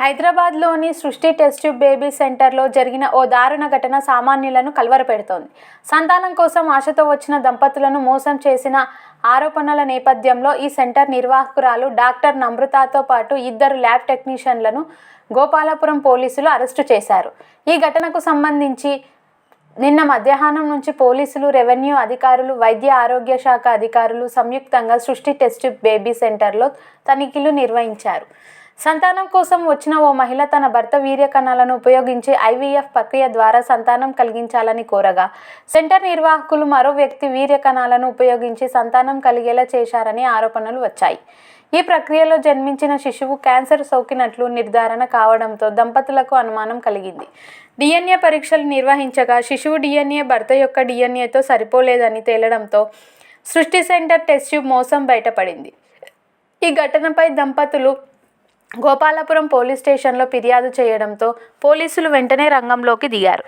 హైదరాబాద్లోని సృష్టి test tube baby సెంటర్లో జరిగిన ఓ దారుణ ఘటన సామాన్యులను కలవరపెడుతోంది. సంతానం కోసం ఆశతో వచ్చిన దంపతులను మోసం చేసిన ఆరోపణల నేపథ్యంలో ఈ సెంటర్ నిర్వాహకురాలు డాక్టర్ నమృతాతో పాటు ఇద్దరు ల్యాబ్ టెక్నీషియన్లను గోపాలపురం పోలీసులు అరెస్టు చేశారు. ఈ ఘటనకు సంబంధించి నిన్న మధ్యాహ్నం నుంచి పోలీసులు రెవెన్యూ అధికారులు వైద్య ఆరోగ్య శాఖ అధికారులు సంయుక్తంగా సృష్టి టెస్ట్ బేబీ సెంటర్లో తనిఖీలు నిర్వహించారు. సంతానం కోసం వచ్చిన ఓ మహిళ తన భర్త వీర్య కణాలను ఉపయోగించి ఐవీఎఫ్ ప్రక్రియ ద్వారా సంతానం కలిగించాలని కోరగా సెంటర్ నిర్వాహకులు మరో వ్యక్తి వీర్య కణాలను ఉపయోగించి సంతానం కలిగేలా చేశారని ఆరోపణలు వచ్చాయి. ఈ ప్రక్రియలో జన్మించిన శిశువు క్యాన్సర్ సోకినట్లు నిర్ధారణ కావడంతో దంపతులకు అనుమానం కలిగింది. డిఎన్ఏ పరీక్షలు నిర్వహించగా శిశువు డిఎన్ఏ భర్త యొక్క డిఎన్ఏతో సరిపోలేదని తేలడంతో సృష్టి సెంటర్ టెస్ట్ ట్యూబ్ మోసం బయటపడింది. ఈ ఘటనపై దంపతులు గోపాలపురం పోలీస్ స్టేషన్లో ఫిర్యాదు చేయడంతో పోలీసులు వెంటనే రంగంలోకి దిగారు.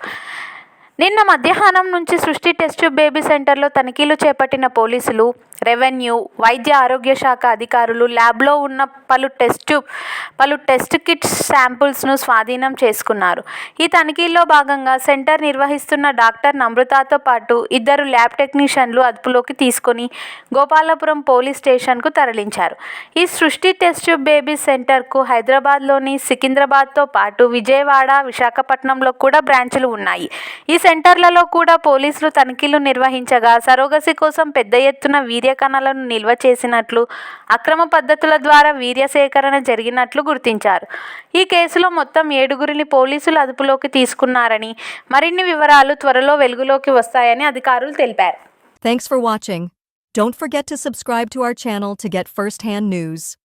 నిన్న మధ్యాహ్నం నుంచి సృష్టి టెస్ట్ బేబీ సెంటర్లో తనిఖీలు చేపట్టిన పోలీసులు రెవెన్యూ వైద్య ఆరోగ్య శాఖ అధికారులు ల్యాబ్లో ఉన్న పలు టెస్ట్ పలు టెస్ట్ కిట్స్ శాంపుల్స్ను స్వాధీనం చేసుకున్నారు. ఈ తనిఖీల్లో భాగంగా సెంటర్ నిర్వహిస్తున్న డాక్టర్ నమృతాతో పాటు ఇద్దరు ల్యాబ్ టెక్నీషియన్లు అదుపులోకి తీసుకొని గోపాలపురం పోలీస్ స్టేషన్కు తరలించారు. ఈ సృష్టి టెస్ట్ ట్యూబ్ బేబీ సెంటర్కు హైదరాబాద్లోని సికింద్రాబాద్తో పాటు విజయవాడ విశాఖపట్నంలో కూడా బ్రాంచులు ఉన్నాయి. ఈ సెంటర్లలో కూడా పోలీసులు తనిఖీలు నిర్వహించగా సరోగసి కోసం పెద్ద ఎత్తున వీర్య కణాలను నిల్వ చేసినట్లు అక్రమ పద్ధతుల ద్వారా వీర్య సేకరణ జరిగినట్లు గుర్తించారు. ఈ కేసులో మొత్తం ఏడుగురిని పోలీసులు అదుపులోకి తీసుకున్నారని మరిన్ని వివరాలు త్వరలో వెలుగులోకి వస్తాయని అధికారులు తెలిపారు. Thanks for watching Don't forget to subscribe to our channel to get first-hand news.